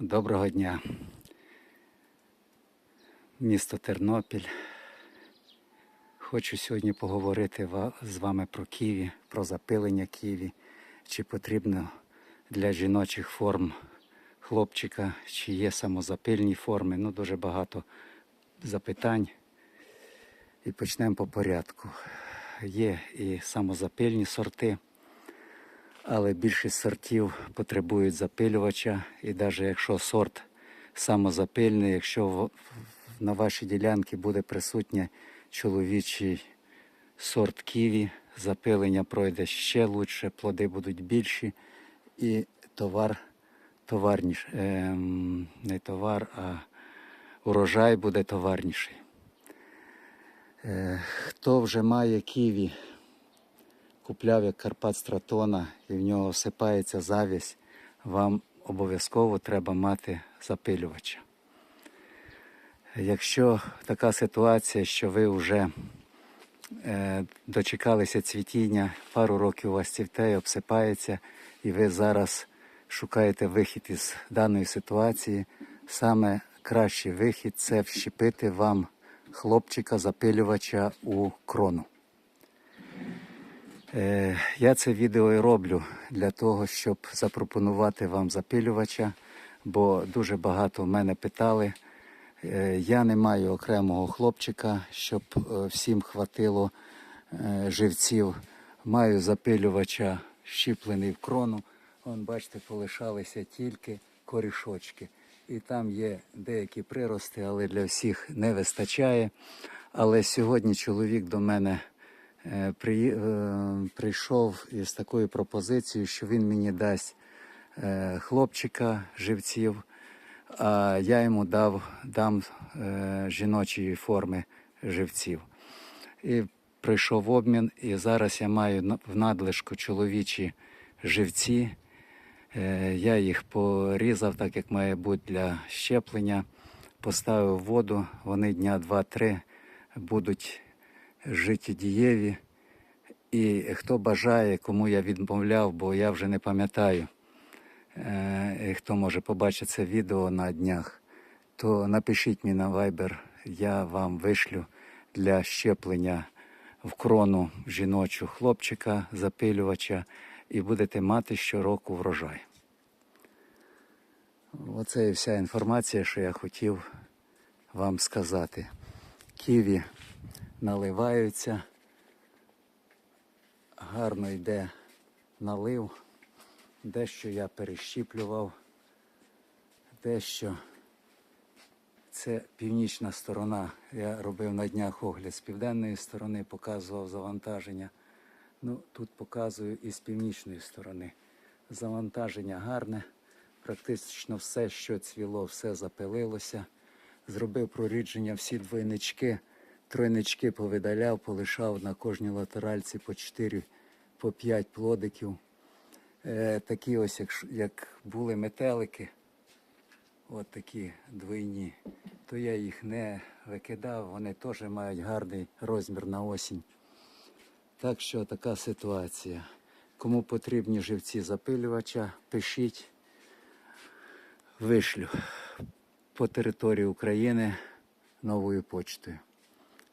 Доброго дня. Місто Тернопіль. Хочу сьогодні поговорити з вами про ківі, про запилення ківі. Чи потрібно для жіночих форм хлопчика, чи є самозапильні форми. Ну, дуже багато запитань. І почнемо по порядку. Є і самозапильні сорти, але більшість сортів потребують запилювача. І навіть якщо сорт самозапильний, якщо на вашій ділянці буде присутній чоловічий сорт ківі, запилення пройде ще лучше, плоди будуть більші і товар товарніш, ем, не товар, а урожай буде товарніший. Е, хто вже має ківі, купляв як Карпат Стратона і в нього осипається завість, вам обов'язково треба мати запилювача. Якщо така ситуація, що ви вже е, дочекалися цвітіння, пару років у вас цвіте, обсипається, і ви зараз шукаєте вихід із даної ситуації, саме кращий вихід це вщепити вам хлопчика запилювача у крону. Е, Я це відео і роблю для того, щоб запропонувати вам запилювача, бо дуже багато мене питали. Е, Я не маю окремого хлопчика, щоб е, всім хватило живців. Маю запилювача щіплений в крону. Вон, бачите, полишалися тільки корішочки. І там є деякі прирости, але для всіх не вистачає. Але сьогодні чоловік до мене при, е, прийшов із такою пропозицією, що він мені дасть е, хлопчика живців, а я йому дав, дам е, жіночої форми живців. І прийшов обмін, і зараз я маю в надлишку чоловічі живці. Е, Я їх порізав, так як має бути для щеплення. Поставив воду, вони дня 2-3 будуть життєдієві. І хто бажає, кому я відмовляв, бо я вже не пам'ятаю, е, хто може побачити це відео на днях, то напишіть мені на Viber, я вам вишлю для щеплення в крону жіночу хлопчика, запилювача, і будете мати щороку врожай. Оце і вся інформація, що я хотів вам сказати. Ківі наливаються, гарно йде налив, дещо я перещіплював, дещо це північна сторона. Я робив на днях огляд з південної сторони, показував завантаження. Ну, тут показую і з північної сторони. Завантаження гарне. Практично все, що цвіло, все запилилося. Зробив прорідження всі двойнички, тройнички повидаляв, полишав на кожній латеральці по 4, по 5 плодиків. Е, такі ось, як, як були метелики, от такі двойні, то я їх не викидав, вони теж мають гарний розмір на осінь. Так що така ситуація. Кому потрібні живці запилювача, пишіть, вишлю по території України новою почтою.